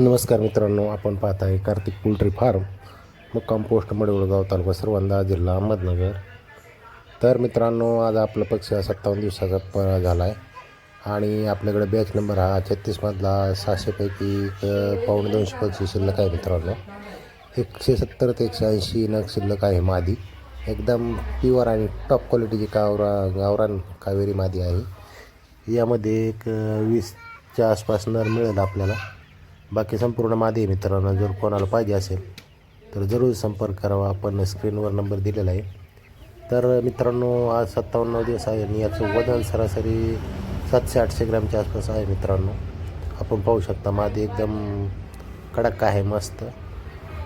नमस्कार मित्रांनो आपण पाहत आहे कार्तिक पोल्ट्री फार्म मुक्काम पोस्ट मडवळगाव तालुका सर्वंदा जिल्हा अहमदनगर. तर मित्रांनो आज आपला पक्ष सत्तावन्न दिवसाचा प झाला आहे आणि आपल्याकडे बॅच नंबर हा छत्तीसमधला सहाशेपैकी एक पावणे दोनशे पंचवीस शिल्लक आहे मित्रांनो. एकशे सत्तर ते एकशे ऐंशी नग शिल्लक आहे मादी. एकदम प्युअर आणि टॉप क्वालिटीची कावरा गावरान कावेरी मादी आहे. यामध्ये एक वीसच्या आसपास नर मिळेल आपल्याला. बाकी संपूर्ण मादी मित्रांनो जर कोणाला पाहिजे असेल तर जरूर संपर्क करावा. आपण स्क्रीनवर नंबर दिलेला आहे. तर मित्रांनो आज सत्तावन्न दिवस आहे आणि याचं वजन सरासरी सातशे आठशे ग्रॅमच्या आसपास आहे मित्रांनो. आपण पाहू शकता मादी एकदम कडक आहे मस्त.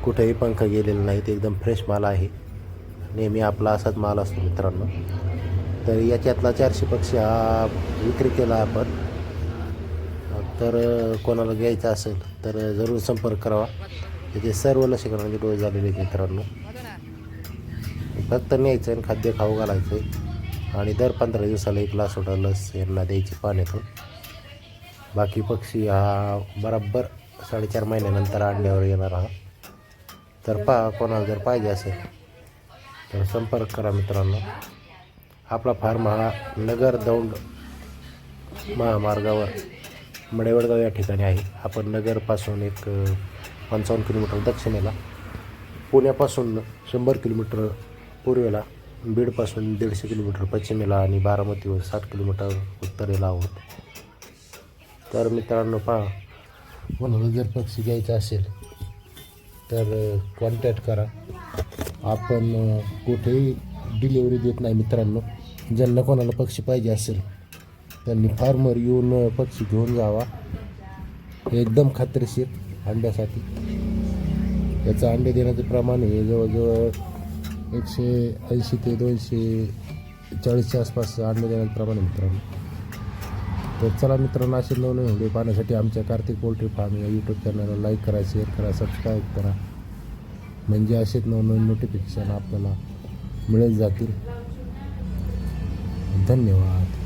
कुठेही पंख गेलेले नाहीत एकदम फ्रेश माल आहे. नेहमी आपला असाच माल असतो मित्रांनो. तर याच्यातला चारशे पक्षी हा विक्री केला आपण. तर कोणाला घ्यायचं असेल तर जरूर संपर्क करावा. इथे सर्व लसीकरणाचे डोस झालेले आहेत मित्रांनो. फक्त न्यायचं आणि खाद्य खाऊ घालायचं आहे. आणि दर पंधरा दिवसाला एक लासोटा लस यांना द्यायची पाण्यातून. बाकी पक्षी हा बराबर साडेचार महिन्यानंतर अंड्यावर येणार हा. तर पहा कोणाला जर पाहिजे असेल तर संपर्क करा मित्रांनो. आपला फार्म हा नगर दौंड महामार्गावर. मडेवडगाव या ठिकाणी आहे. आपण नगरपासून एक पंचावन्न किलोमीटर दक्षिणेला पुण्यापासून शंभर किलोमीटर पूर्वेला बीडपासून दीडशे किलोमीटर पश्चिमेला आणि बारामतीवर साठ किलोमीटर उत्तरेला आहोत. तर मित्रांनो पहा कोणाला जर पक्षी घ्यायचा असेल तर कॉन्टॅक्ट करा. आपण कुठेही डिलिव्हरी देत नाही मित्रांनो. ज्यांना कोणाला पक्षी पाहिजे असेल त्यांनी फार्मर येऊन पक्षी घेऊन जावा. एकदम खात्रीशीर अंड्यासाठी. याचं अंडे देण्याचं प्रमाण हे जवळजवळ एकशे ऐंशी ते दोनशे चाळीसच्या आसपास अंडे देण्याचं प्रमाण आहे मित्रांनो. तर चला मित्रांनो असे नवनवीन व्हिडिओ पाहण्यासाठी आमच्या कार्तिक पोल्ट्री फार्म या यूट्यूब चॅनलला लाईक करा शेअर करा सबस्क्राईब करा. म्हणजे असेच नवनवीन नोटिफिकेशन आपल्याला मिळत जातील. धन्यवाद.